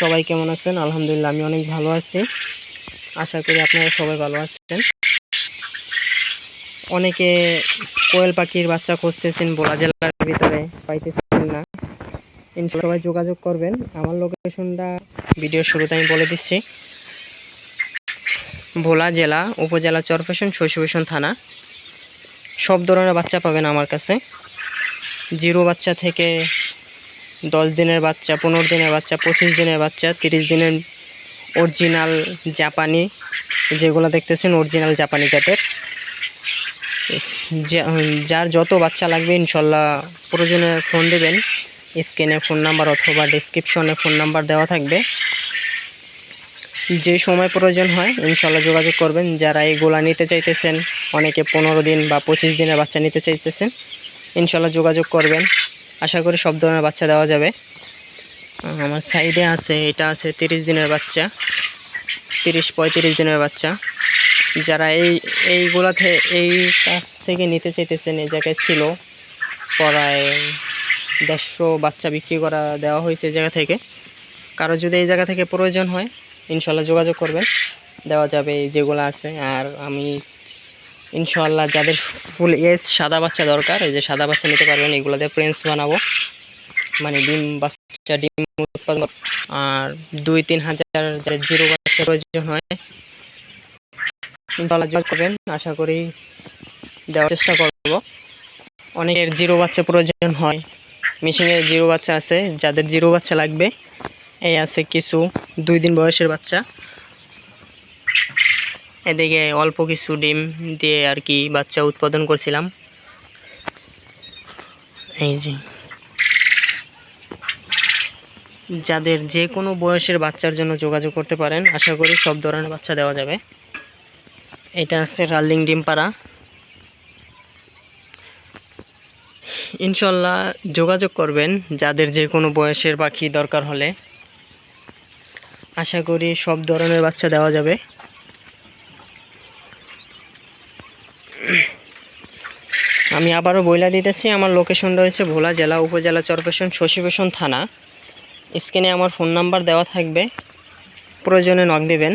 সবাই কেমন আছেন? আলহামদুলিল্লাহ, আমি অনেক ভালো আছি। আশা করি আপনারা সবাই ভালো আছেন। অনেকে কোয়েল পাখির বাচ্চা খুঁজতেছেন, বোলা জেলার ভিতরে পাইতেছেন না। সবাই যোগাযোগ করবেন। আমার লোকেশনটা ভিডিও শুরুতে আমি বলে দিচ্ছি। ভোলা জেলা, উপজেলা চরফেশন শশীভূষণ থানা। সব ধরনের বাচ্চা পাবেন আমার কাছে। জিরো বাচ্চা থেকে দশ দিনের বাচ্চা, পনেরো দিনের বাচ্চা, পঁচিশ দিনের বাচ্চা, তিরিশ দিনের অরিজিনাল জাপানি, যেগুলো দেখতেছেন অরিজিনাল জাপানি জাতের। যার যত বাচ্চা লাগবে, ইনশাল্লাহ প্রয়োজনে ফোন দেবেন। স্ক্রিনে ফোন নাম্বার অথবা ডিসক্রিপশনে ফোন নাম্বার দেওয়া থাকবে। যে সময় প্রয়োজন হয়, ইনশাল্লাহ যোগাযোগ করবেন। যারা এইগুলা নিতে চাইতেছেন, অনেকে পনেরো দিন বা পঁচিশ দিনের বাচ্চা নিতে চাইতেছেন, ইনশাল্লাহ যোগাযোগ করবেন। আশা করি সব ধরনের বাচ্চা দেওয়া যাবে। আমার সাইডে আছে, এটা আছে তিরিশ দিনের বাচ্চা, তিরিশ পঁয়ত্রিশ দিনের বাচ্চা। যারা এই এইগুলা থেকে এই কাছ থেকে নিতে চাইতেছেন, এই জায়গায় ছিল প্রায় দেড়শো বাচ্চা বিক্রি করা দেওয়া হয়েছে এই জায়গা থেকে। কারও যদি এই জায়গা থেকে প্রয়োজন হয়, ইনশাল্লাহ যোগাযোগ করবেন। দেওয়া যাবে যেগুলো আছে, আর আমি ইনশাল্লাহ যাদের ফুল এজ সাদা বাচ্চা দরকার, এই যে সাদা বাচ্চা নিতে পারবেন, এগুলো দিয়ে প্রিন্স বানাবো। মানে ডিম বাচ্চা, ডিম উৎপাদন আর দুই, তিন হাজার যাদের জিরো বাচ্চা প্রয়োজন হয় ইনশাল্লাহ করবেন। আশা করি দেওয়ার চেষ্টা করব। অনেকের জিরো বাচ্চা প্রয়োজন হয়। মেশিনের জিরো বাচ্চা আছে, যাদের জিরো বাচ্চা লাগবে, এই আছে কিছু দুই দিন বয়সের বাচ্চা। এদিকে অল্প কিছু ডিম দিয়ে আর কি বাচ্চা উৎপাদন করছিলাম। এই যে। যাদের যে কোনো বয়সের বাচ্চার জন্য যোগাযোগ করতে পারেন, আশা করি সব ধরনের বাচ্চা দেওয়া যাবে। এটা আছে রাল্লিং ডিম পাড়া। ইনশাল্লাহ যোগাযোগ করবেন যাদের যে কোনো বয়সের পাখি দরকার হলে। আশা করি সব ধরনের বাচ্চা দেওয়া যাবে। আমি আবারও বইলা দিতেছি, আমার লোকেশন রয়েছে ভোলা জেলা উপজেলা চরপেশন শশীবেশন থানা। স্ক্রিনে আমার ফোন নাম্বার দেওয়া থাকবে, প্রয়োজনে নক দেবেন।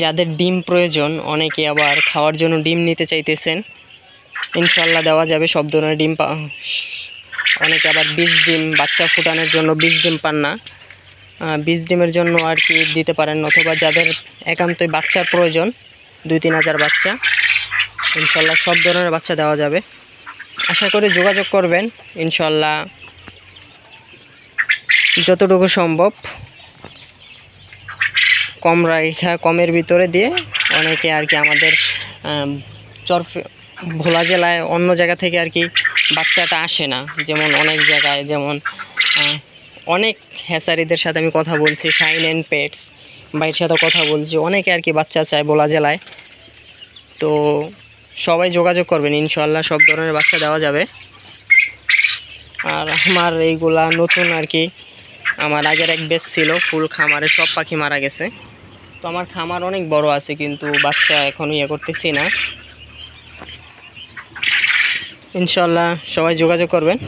যাদের ডিম প্রয়োজন, অনেকে আবার খাওয়ার জন্য ডিম নিতে চাইতেছেন। ইনশাল্লাহ দেওয়া যাবে, সব ধরনের ডিম পা অনেকে আবার বীজ ডিম, বাচ্চা ফুটানোর জন্য বীজ ডিম পান না। বীজ ডিমের জন্য আর কি দিতে পারেন অথবা যাদের একান্তই বাচ্চার প্রয়োজন দুই তিন হাজার বাচ্চা ইনশাল্লাহ সব ধরনের বাচ্চা দেওয়া যাবে। আশা করি যোগাযোগ করবেন ইনশাল্লাহ যতটুকু সম্ভব। কম রাখা কমের ভিতরে দিয়ে অনেকে আর কি আমাদের আম, চর ভোলা জেলায় অন্য জায়গা থেকে আর কি বাচ্চাটা আসে না। যেমন অনেক জায়গায় যেমন অনেক হ্যাসারিদের সাথে আমি কথা বলছি, শাইন অ্যান্ড পেটস, ভাইয়ের সাথে কথা বলছি, অনেকে আর কি বাচ্চা চায় বলা জেলায়। তো সবাই যোগাযোগ করবেন ইনশাল্লাহ সব ধরনের বাচ্চা দেওয়া যাবে। আর আমার এইগুলা নতুন আর কি, আমার আগের এক বেশ ছিল, ফুল খামারে সব পাখি মারা গেছে। তো আমার খামার অনেক বড় আছে, কিন্তু বাচ্চা এখন ইয়ে করতেছি না। ইনশাল্লাহ সবাই যোগাযোগ করবেন।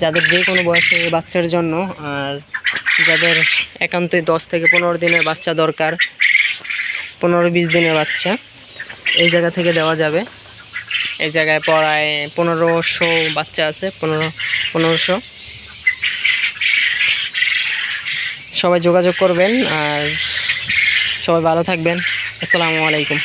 যাদের যে কোনো বয়সের বাচ্চার জন্য আর যাদের একান্তই দশ থেকে পনেরো দিনের বাচ্চা দরকার, পনেরো বিশ দিনের বাচ্চা, এই জায়গা থেকে দেওয়া যাবে। এই জায়গায় পড়ায় পনেরোশো বাচ্চা আছে, পনেরো, পনেরোশো। সবাই যোগাযোগ করবেন আর সবাই ভালো থাকবেন। আসসালামু আলাইকুম।